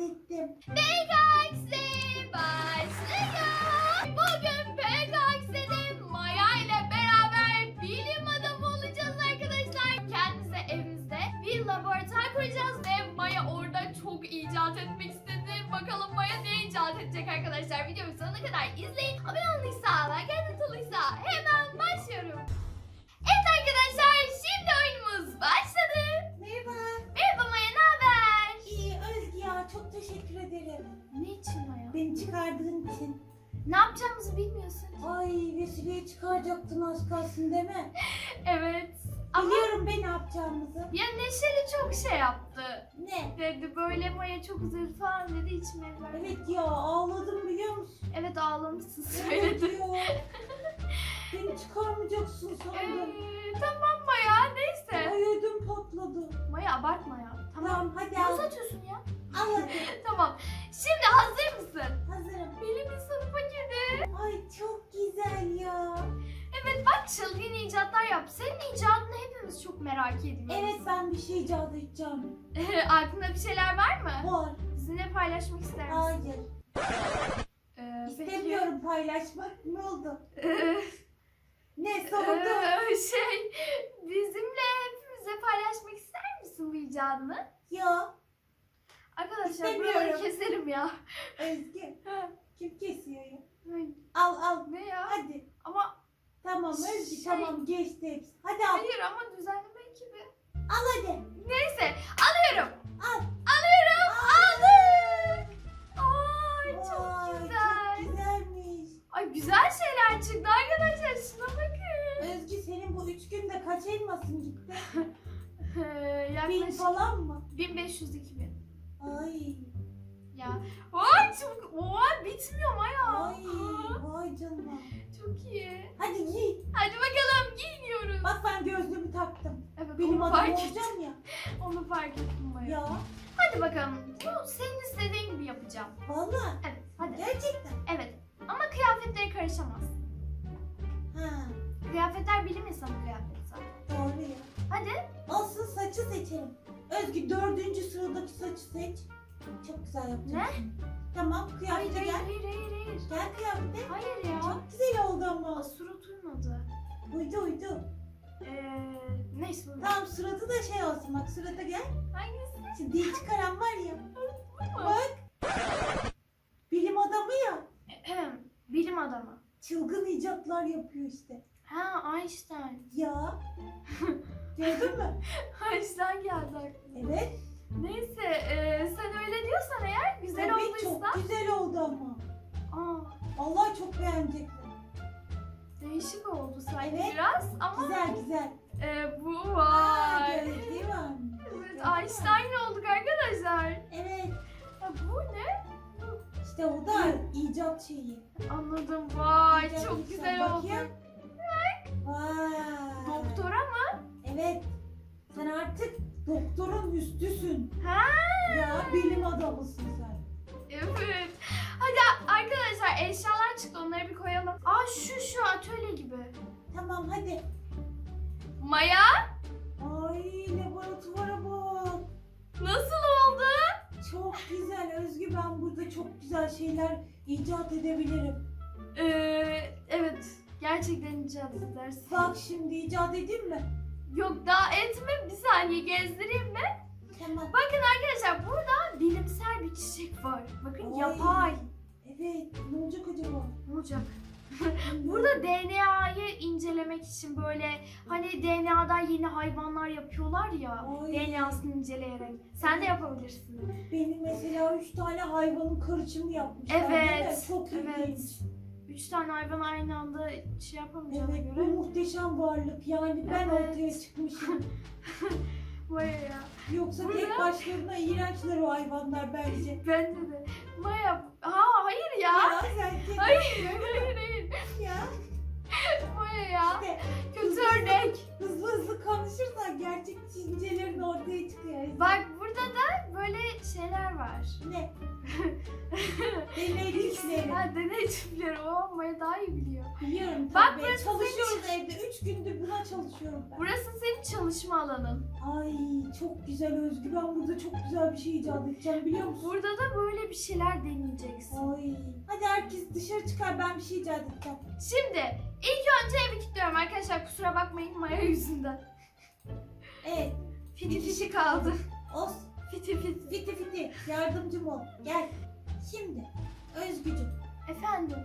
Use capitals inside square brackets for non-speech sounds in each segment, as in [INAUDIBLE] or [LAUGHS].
ettim. PKX'de mi? Evet. Ama Biliyorum ben ne yapacağımızı. ya Neşeli çok şey yaptı. Ne? Dedi böyle Maya çok üzüldü falan dedi içime böyle. Evet ya ağladım biliyor musun? Evet ağlamışsın Evet söyledi. ya. [LAUGHS] Beni çıkarmayacaksın sandım. Ee, tamam Maya neyse. Ay ödüm patladı. Maya abartma ya. Tamam. Tamam hadi Ne al. uzatıyorsun ya? Çok merak ediyoruz. Evet ben bir şey icat edeceğim. [LAUGHS] Aklında bir şeyler var mı? Var. Bizimle paylaşmak ister misin? Hayır. Ee, peki. İstemiyorum paylaşmak. Ne oldu? Ee, Ne [LAUGHS] sordu? Ee, şey, bizimle hepimize paylaşmak ister misin bu icadını? Ya [LAUGHS] Arkadaşlar İstemiyorum. buraları keserim ya. Özgü Ha, kim kesiyor ya? Al al. ne ya? Hadi. Ama Tamam Özgü Şey- tamam geçti hepsi. Hadi al. hayır ama. Al hadi. Neyse alıyorum. Al. Alıyorum. Aldım. Ay çok Vay, güzel. Çok güzelmiş. Ay güzel şeyler çıktı arkadaşlar. Şuna bakın. Özgü senin bu üç günde kaç elmasın gitti? [LAUGHS] Ee, Bin yaklaşık falan mı? 1500-2000. Ay. Ya. Ay çok. Oha bitmiyor Maya. Ay. Vay canına. Çok iyi. Hadi giy. Hadi bakalım giyiniyoruz. Bak ben gözlüğümü taktım. Adam fark olacağım ya. Onu fark ettim Maya. Ya. Hadi bakalım. Bu senin istediğin gibi yapacağım. Vallahi. Evet hadi. Gerçekten. Evet. Ama kıyafetleri karışamaz. Ha. Kıyafetler bilim insanı kıyafeti zaten. Doğru ya. Hadi. Olsun saçı seçelim. Özgü dördüncü sıradaki saçı seç. Çok güzel yaptın. Ne? Tamam kıyafete hayır gel. hayır hayır. hayır. Gel kıyafete. Hayır ya. Çok güzel oldu ama. Surat uymadı. Uydu uydu. Ee, neyse. Tamam suratı da şey olsun bak surata gel. Hangisi? Şimdi dil çıkaran var ya. Bak. Bilim adamı ya. Bilim adamı. Çılgın icatlar yapıyor işte. Ha Einstein. Ya. [LAUGHS] Gördün mü? Einstein geldi aklıma. Evet. Neyse e, sen öyle diyorsan eğer güzel Tabii olduysa. çok güzel oldu ama. Aa, Allah çok beğenecekler. değişik oldu sanki Evet. biraz ama Güzel güzel. E, bu Aa, vay. gördün mü? Evet Einstein olduk arkadaşlar. Evet. Ha, bu ne? İşte o da icat şeyi. Anladım vay İcat çok insan. güzel oldu. Bakayım. Vay. Doktora mı? Evet. Sen artık doktorun üstüsün. Ha Ya bilim adamısın sen. evet. Hadi arkadaşlar eşyalar çıktı onları bir koyalım. Aa şu şu atölye gibi. Tamam hadi. Maya Ay laboratuvara bak. nasıl oldu? Çok güzel Özgü ben burada çok güzel şeyler icat edebilirim. Ee, evet gerçekten icat edersin. Bak şimdi icat edeyim mi? Yok daha etme bir saniye gezdireyim mi? Tamam. Bakın arkadaşlar burada bilimsel bir çiçek var. Bakın Oy. yapay. Evet. Ne olacak acaba? Ne olacak? [LAUGHS] Burada DNA'yı incelemek için böyle hani DNA'dan yeni hayvanlar yapıyorlar ya Oy. DNA'sını inceleyerek. Sen de yapabilirsin. Benim mesela üç tane hayvanın karışımı yapmışlar. Evet. Çok Evet. ilginç. Üç tane hayvan aynı anda şey yapamayacağına Evet bu göre. muhteşem varlık. Yani ben Evet. ortaya çıkmışım. [LAUGHS] Vay ya. Yoksa Burada- tek başlarına iğrençler o hayvanlar bence. [LAUGHS] Bence de. Maya. Ha hayır ya. Ya sen Hayır hayır hayır. Ya. [LAUGHS] Maya ya. İşte Kötü örnek. hızlı hızlı konuşursan gerçek çincelerin ortaya çıkıyor. Bak burada da böyle şeyler var. Ne? Deney güçleri. Ha deney çiftleri. O Maya daha iyi biliyor. Biliyorum Bak tabii. burası Çalışıyoruz evde. Üç gündür buna çalışıyorum ben. Burası senin çalışma alanın. Ay çok güzel Özgü. Ben burada çok güzel bir şey icat edeceğim biliyor musun? Burada da böyle bir şeyler deneyeceksin. Ay. Hadi herkes dışarı çıkar ben bir şey icat edeceğim. Şimdi ilk önce evi kilitliyorum arkadaşlar kusura bakmayın Maya yüzünden. Evet. Fiti fiti kaldı. Os. Fiti fiti. Fiti fiti. Yardımcım ol. Gel. Şimdi Özgücüm Efendim.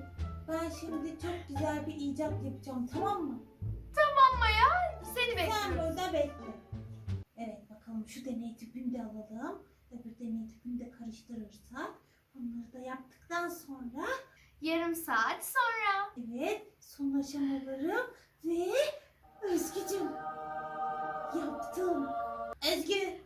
ben şimdi çok güzel bir icat yapacağım tamam mı? Tamam Maya seni Sen bekliyorum. burada bekle. Evet bakalım şu deney tüpünü de alalım. Öbür deney tüpünü de karıştırırsak. Bunları da yaptıktan sonra Yarım saat sonra. evet son aşamalarım ve Özgücüm yaptım. Özgü.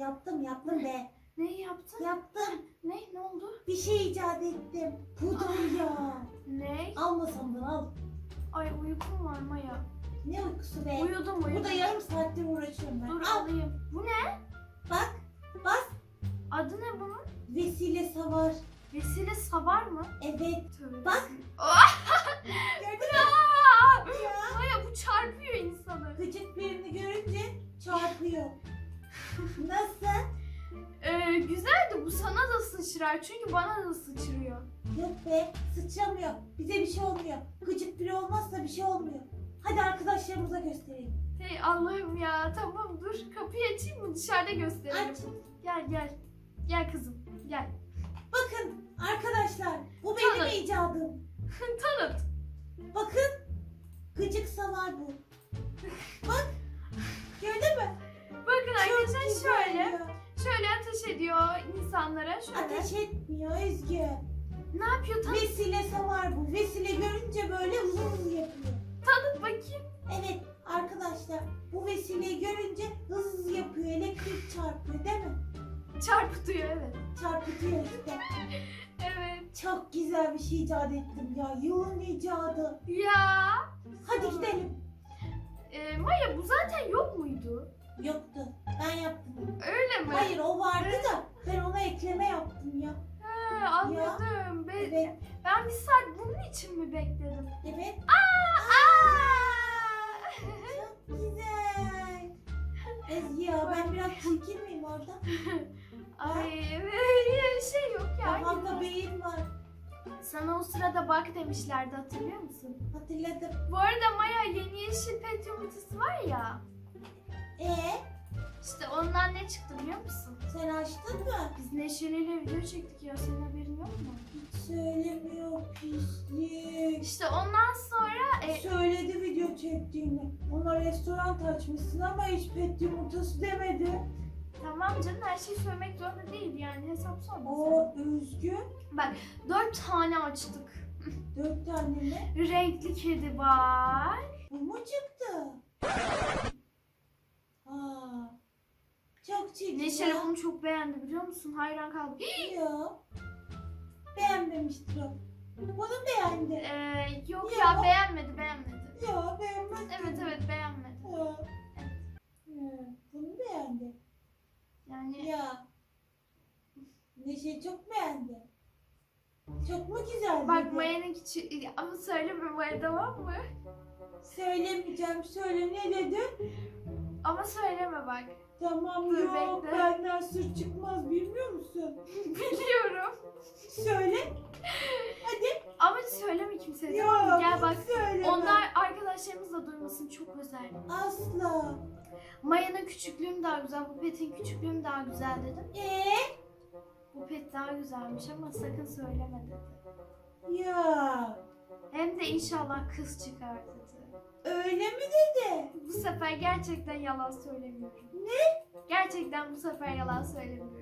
Yaptım yaptım be. Ne yaptın? Yaptım. Ne? Ne oldu? Bir şey icat ettim. Pudra ya. Ne? Almasamdan al. Ay uykum var Maya. Ne uykusu be. Uyudum uyudum. Burada yarım saattir uğraşıyorum ben. Dur Al alayım. Bu ne? bak. Bas. Adı ne bunun? Vesile savar. Vesile Savar mı? Evet. Tövbe Bak. Gördün mü ya? Maya bu çarpıyor insanı. Gıcık birini görünce çarpıyor. [LAUGHS] Nasıl? Ee, güzel de bu sana da sıçrar çünkü bana da sıçrıyor. Yok be sıçramıyor. Bize bir şey olmuyor. Gıcık biri olmazsa bir şey olmuyor. Hadi arkadaşlarımıza gösterelim. Hey Allah'ım ya tamam dur kapıyı açayım mı dışarıda gösterelim. Aç. Gel gel. Gel kızım gel. Bakın arkadaşlar bu benim Tanıt. icadım. Ateş etmiyor Özgü. Ne yapıyor tanıt, Vesile savar bu. Vesile görünce böyle hız yapıyor. tanıt bakayım. Evet arkadaşlar bu vesileyi görünce hız yapıyor. Elektrik çarpıyor değil mi? Çarpıtıyor evet. Çarpıtıyor işte. [LAUGHS] Evet. Çok güzel bir şey icat ettim ya. Yılın icadı. Ya. Hadi gidelim. Ee, Maya bu zaten yok muydu? Yoktu. Ben yaptım. Öyle mi? Hayır o vardı da ben ona ekleme yaptım ya. He, anladım. Ben, Evet. ben bir saat bunun için mi bekledim? Evet. Aa! Çok güzel. Ezgi ya ben biraz çirkin miyim orada? [LAUGHS] Ay evet şey yok ya. Kafamda beyin var. Sana o sırada bak demişlerdi hatırlıyor musun? Hatırladım. Bu arada Maya yeni yeşil pet yumurtası var ya. Ee, İşte ondan ne çıktı biliyor musun? sen açtın mı? Biz Neşeli'yle video çektik ya senin haberin yok mu? Hiç söylemiyor pislik. İşte ondan sonra e, Söyledi video çektiğini. Ona restoran açmışsın ama hiç pet yumurtası demedi. tamam canım her şeyi söylemek zorunda değil yani hesap sorma O Özgü sen. Dört tane açtık. dört tane mi? Renkli kedi var. Bu mu çıktı? Aa, çok çirkin. Neşeli ya. bunu çok beğendi biliyor musun? Hayran kaldım. [GASPS] Yok. Beğenmemiştir o. Bunu beğendi. Ee, yok Ya. ya beğenmedi beğenmedi. Ya beğenmez. Evet evet beğenmedi. Ya. Ya, Bunu beğendi. Yani Ya. Neşe çok beğendi. Çok mu güzel bak? Maya'nın küçük ama söyleme Maya tamam mı? Söylemeyeceğim. Söyle ne dedi? Ama söyleme bak. Tamam Dur, yok bekle. benden sır çıkmaz bilmiyor musun? [LAUGHS] Biliyorum. Söyle. Hadi. Ama söyleme kimseye tamam mı? Yok. Gel bak. Söyleme. Onlar arkadaşlarımız da duymasın çok özel. Asla. Maya'nın küçüklüğüm daha güzel, bu petin küçüklüğüm daha güzel dedim. Ee? Bu pet daha güzelmiş ama sakın söyleme dedi. Ya. Hem de inşallah kız çıkar dedi. Öyle mi dedi? Bu sefer gerçekten yalan söylemiyorum. Ne? Gerçekten bu sefer yalan söylemiyorum.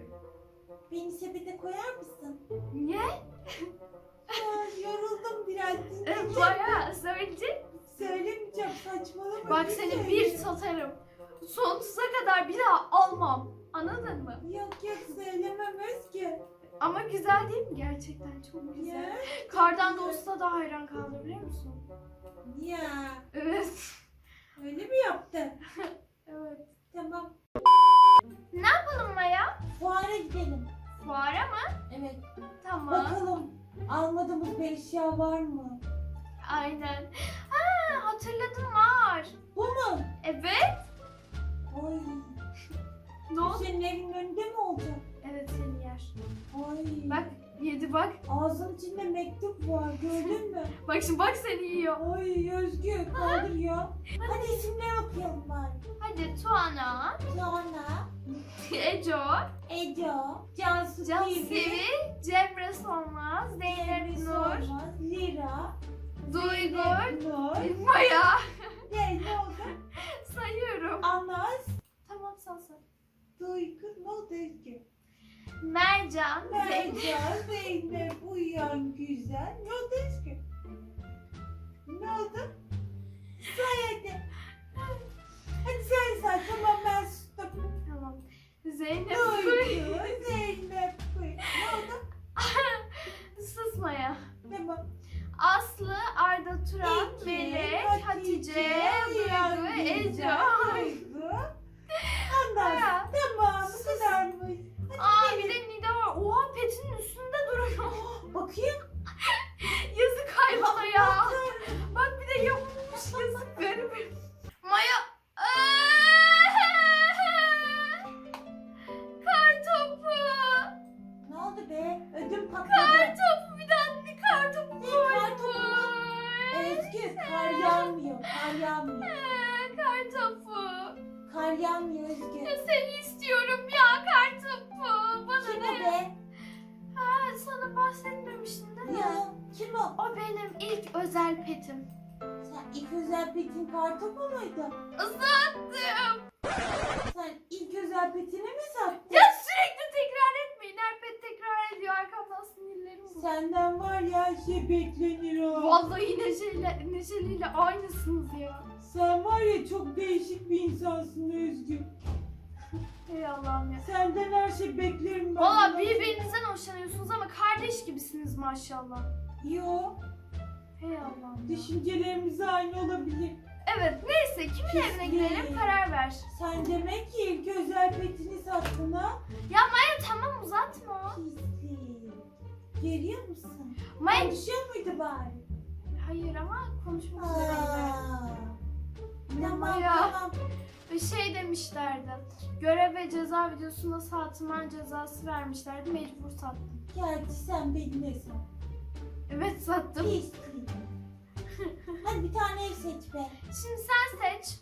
Beni sepete koyar mısın? Niye? Ya, yoruldum biraz [LAUGHS] dinleyeceğim. Baya söyleyecek. Söylemeyeceğim saçmalama. Bak ne seni söyleyeyim? bir satarım. Sonsuza kadar bir daha almam. Anladın mı? Yok yok söylemem Özgü. Ama güzel değil mi? Gerçekten çok güzel. Ya. Kardan Dost'a da hayran kaldım biliyor musun? Ya. Evet. Öyle mi yaptı? [LAUGHS] Evet. Tamam. Ne yapalım Maya? Fuara gidelim. Fuara mı? Evet. Tamam. Bakalım almadığımız bir eşya var mı? Aynen. Ha hatırladım var. Bu mu? Evet. senin evinin önünde mi olacak? Evet seni yer. Ay. Bak yedi bak. Ağzın içinde mektup var gördün mü? [LAUGHS] Bak şimdi bak seni yiyor. Ay Özgü kaldır ya. Hadi isimler okuyalım bari. Hadi Tuana, Tuana, [LAUGHS] Eco, Eco, Cansu Can TV, Sevi, Cemre Solmaz, Zeynep Nur, Solmaz, Lira, Duygu, Nur, Maya. [LAUGHS] ne, ne oldu? Sayıyorum. Anas, Tamam sen say. Duygu, ne oldu Özgü? Mercan. Mercan, Zeynep, Uyan Güzel, ne oldu Özgü? Ne oldu? Say hadi. Hadi sen say, tamam ben sustum. Tamam. Zeynep. Duygu, Zeynep, Uy. Ne oldu? [LAUGHS] Sus Maya. Tamam. Aslı, Arda Turan, İki, Melek, Hatice, Uyan Duygu, Eco. Güzel, Duygu. Maya. tamam bu kadarmış. Aa bir de Nida var. Oha petinin üstünde duruyor. Bakayım. Sen ilk özel petin kar topu muydu? Uzattım. Sen ilk özel petini mi sattın? Ya sürekli tekrar etmeyin. Her pet tekrar ediyor. Arkamdan sinirlerim bozuldu. Senden var ya şey beklenir o. Vallahi neşeyle, neşeliyle aynısınız ya. Sen var ya çok değişik bir insansın Özgür. Hey Allah'ım ya. Senden her şey beklerim ben. Valla birbirinizden hoşlanıyorsunuz ama kardeş gibisiniz maşallah. Yo, Hey Allah'ım ya. düşüncelerimiz aynı olabilir. Evet neyse kimin evine gidelim karar ver. Sen demek ki ilk özel petini sattın ha? Maya tamam uzatma. Pislik. Görüyor musun? Maya Konuşuyor muydu bari? hayır ama konuşmak üzereydi. Tamam Maya. tamam. Bir şey demişlerdi. Görev ve ceza videosunda saatman cezası vermişlerdi. Mecbur sattım. Gerçi sen benim hesap. Evet sattım. Pislik. [LAUGHS] Hadi bir tane ev seç be. Şimdi sen seç.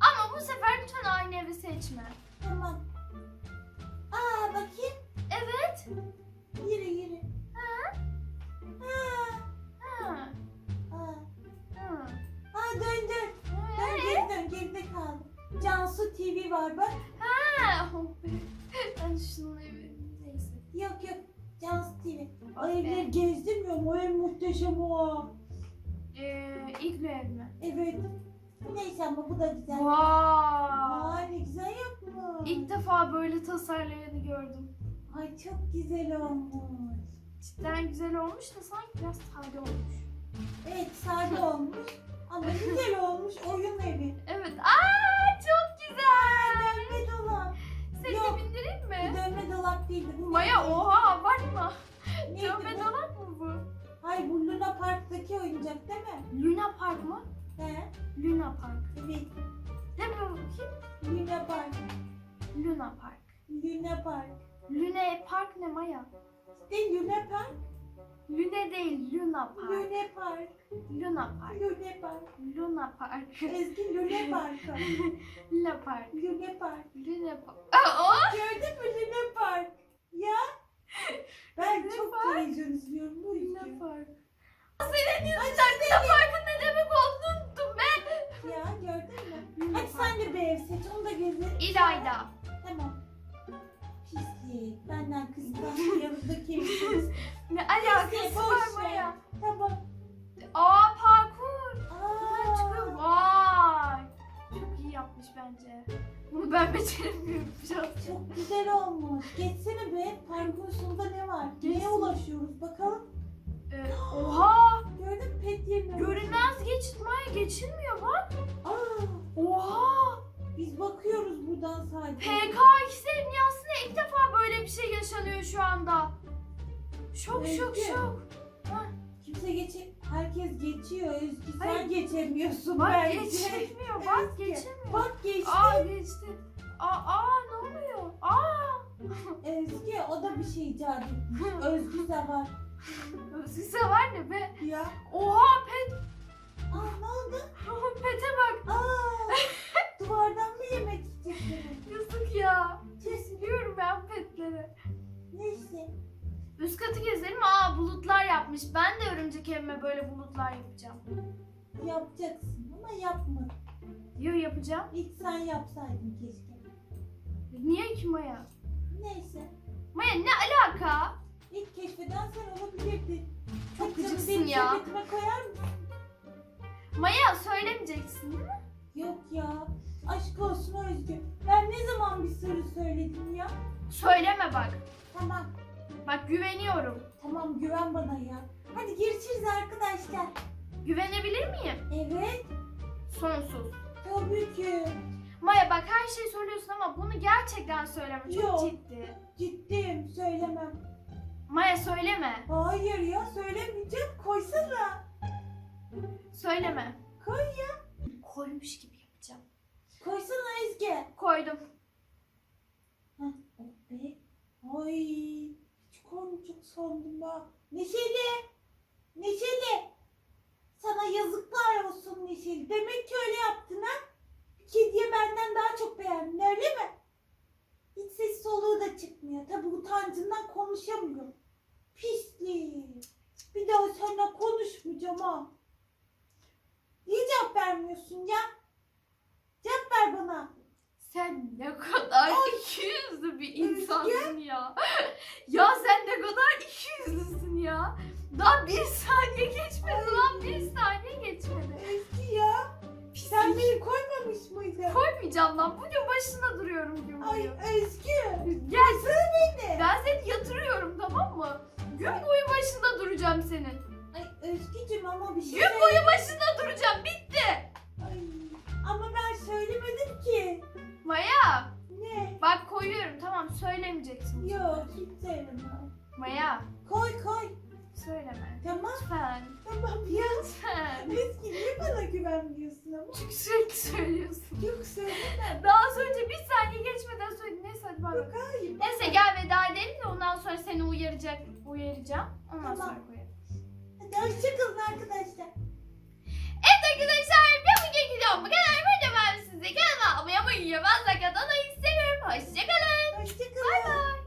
Ama bu sefer lütfen aynı evi seçme. Tamam. Aa bakayım. Evet. Yürü yürü. Ha. Ha. Ha. Aa. Ha. Aa dön dön. Dön Ee? geri dön geride kaldı. Cansu TV var bak. Bu da güzel. Vay. Aa ne güzel yapmış. İlk defa böyle tasarlayanı gördüm. Ay çok güzel olmuş. Cidden güzel olmuş da sanki biraz sade olmuş. Evet sade olmuş. Ama güzel olmuş oyun evi. Evet. Aa çok güzel. Dönme dolap. Seni Yok. de bindireyim mi? dönme dolap değildi. Bu Maya neydi? oha abartma. Neydi Dövme bu? dolap mı bu? Hayır bu Luna Park'taki oyuncak değil mi? Luna Park mı? He? Luna Park. Evet. Mi bakayım? Luna Park. Luna Park. Luna Park. Luna Park ne Maya? De Luna Park. Luna değil Luna Park. Luna Park. Luna Park. Luna Park. Luna Park. Ezgi Luna Park. Luna Park. Luna Park. Luna Park. Aa? Gördün mü Luna Park? Ya. Ben Luna çok Park. televizyon izliyorum bu Luna yüzden. Park. Senin yüzünden Luna Park'ın ne demek olduğunu ben. Ya gördün mü? Hadi sen de bir ev seç. Onu da gezelim. İlayda. Tamam. Pislik. Benden kıskanç yanındaki ev. [LAUGHS] Ne alakası var boş ver. Maya? Tamam. Aa parkur. Aa. çıkıyor. Vay. Çok iyi yapmış bence. Bunu ben beceremiyorum [LAUGHS] biraz. Çok güzel olmuş. Geçsene be. Parkın sonunda ne var? Neye ulaşıyoruz? Bakalım. Ee, oha. Gördün mü pet yerine? Görünmez geçit Maya geçilmiyor bak. Aa, Oha. biz bakıyoruz buradan sadece. PKX dünyasında ilk defa böyle bir şey yaşanıyor şu anda. Şok şok Özgür. şok. Kimse geçe... Herkes geçiyor Özgü. Sen Hayır. geçemiyorsun Bak bence. geçilmiyor bak Özgür. geçilmiyor. Bak geçti. Aa geçti. Aa, aa ne oluyor? Aa şey icat etmiş. [LAUGHS] Özgü Sevar. Size var ne be? Ya. Oha pet. Aa ne oldu? [LAUGHS] Pete bak. Aa. [LAUGHS] duvardan mı yemek istedin? Yazık ya. Kesiliyorum ben petleri. Neyse. Üst katı gezelim. Aa bulutlar yapmış. Ben de örümcek evime böyle bulutlar yapacağım. Yapacaksın ama yapma. Diyor yapacağım. İlk sen yapsaydın keşke. Niye ki Maya? Neyse. Maya ne alaka? Ya. sepetime koyar mısın? Maya söylemeyeceksin değil mi? Yok ya. Aşk olsun Özgü. Ben ne zaman bir sırrı söyledim ya? Söyleme bak. Tamam. Bak güveniyorum. Tamam güven bana ya. Hadi görüşürüz arkadaşlar. Güvenebilir miyim? Evet. Sonsuz. Tabii ki. Maya bak her şeyi söylüyorsun ama bunu gerçekten söyleme. Çok Yok. ciddi. Ciddiyim. Söylemem. Maya söyleme. Hayır ya söylemeyeceğim. Koysana. Söyleme. Koy ya. Koymuş gibi yapacağım. Koysana Ezgi. Koydum. Hah, oh be. Ay. Hiç koymayacak sandım ha. Neşeli. Neşeli. Sana yazıklar olsun Neşeli. Demek ki öyle yaptın ha. Kediye benden daha çok beğendin öyle mi? Hiç ses soluğu da çıkmıyor. Tabi utancından konuşamıyor. Pislik. Bir daha seninle konuşmayacağım ha. Niye cevap vermiyorsun ya? Cevap ver bana. Sen ne kadar ikiyüzlü bir insansın ya. [LAUGHS] ya sen ne kadar ikiyüzlüsün ya. Daha bir saniye geçmedi lan bir saniye geçmedi. Ezgi ya. Sen beni koymamış mıydın? Koymayacağım lan bugün başında duruyorum gün Ay boyu. Özgü. Gel beni. ben seni yatırıyorum tamam mı? Gün boyu başında duracağım senin. Ay Özgücüm ama bir şey Gün boyu başında duracağım bitti. Ay, ama ben söylemedim ki. Maya Ne? bak koyuyorum tamam söylemeyeceksin. Yok hiç söylemem. Maya Koy koy. söyleme. Tamam Lütfen. tamam ya. Lütfen. Ezgi niye bana güvenmiyorsun ama? Çünkü sürekli söylüyorsun. Yok söylemem. Daha az önce bir saniye geçmeden söyledin. Neyse hadi bay. Yok hayır. Neyse gel veda edelim de ondan sonra seni uyaracak, uyaracağım. Ondan Tamam. sonra koyarım. Hadi hoşçakalın arkadaşlar. Evet arkadaşlar bir bugün videom bu kadar. Önce size kanalıma abone olmayı, ben zaten istemiyorum. Hoşçakalın. Hoşçakalın. Bay bay.